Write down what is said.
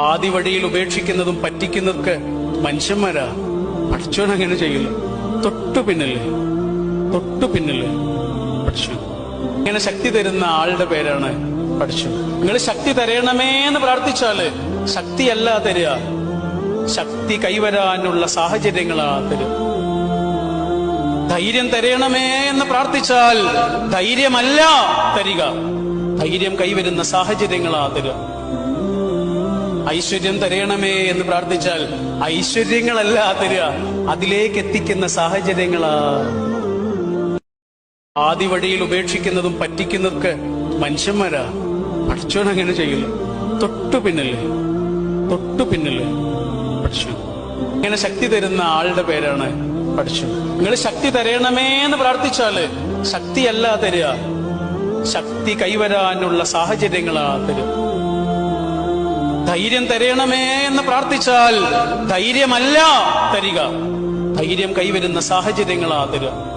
ആദ്യ വഴിയിൽ ഉപേക്ഷിക്കുന്നതും പറ്റിക്കുന്നതൊക്കെ മനുഷ്യന്മാരാ. പഠിച്ചോൻ അങ്ങനെ ചെയ്യില്ല തൊട്ടു പിന്നിൽ തൊട്ടു പിന്നിൽ പഠിച്ചു. ഇങ്ങനെ ശക്തി തരുന്ന ആളുടെ പേരാണ് പഠിച്ചു. നിങ്ങൾ ശക്തി തരണമേ എന്ന് പ്രാർത്ഥിച്ചാൽ ശക്തിയല്ല തരിക. ശക്തി കൈവരാനുള്ള സാഹചര്യങ്ങളാ തരിക. ധൈര്യം തരണമേ എന്ന് പ്രാർത്ഥിച്ചാൽ ധൈര്യമല്ല തരിക. ധൈര്യം കൈവരുന്ന സാഹചര്യങ്ങളാ തരിക. ഐശ്വര്യം തരയണമേ എന്ന് പ്രാർത്ഥിച്ചാൽ ഐശ്വര്യങ്ങളല്ല തരിക അതിലേക്ക് എത്തിക്കുന്ന സാഹചര്യങ്ങളാ. ആദ്യ വഴിയിൽ ഉപേക്ഷിക്കുന്നതും പറ്റിക്കുന്നതൊക്കെ മനുഷ്യന്മാരാ. പഠിച്ചോൻ അങ്ങനെ ചെയ്യില്ല തൊട്ടു പിന്നിൽ തൊട്ടു പിന്നിൽ പഠിച്ചു ഇങ്ങനെ ശക്തി തരുന്ന ആളുടെ പേരാണ് പഠിച്ചു നിങ്ങൾ ശക്തി തരയണമേ എന്ന് പ്രാർത്ഥിച്ചാൽ ശക്തിയല്ല തരിക ശക്തി കൈവരാനുള്ള സാഹചര്യങ്ങളാ തരിക. ധൈര്യം തരയണമേ എന്ന് പ്രാർത്ഥിച്ചാൽ ധൈര്യമല്ല തരിക. ധൈര്യം കൈവരുന്ന സാഹചര്യങ്ങളാ തരിക.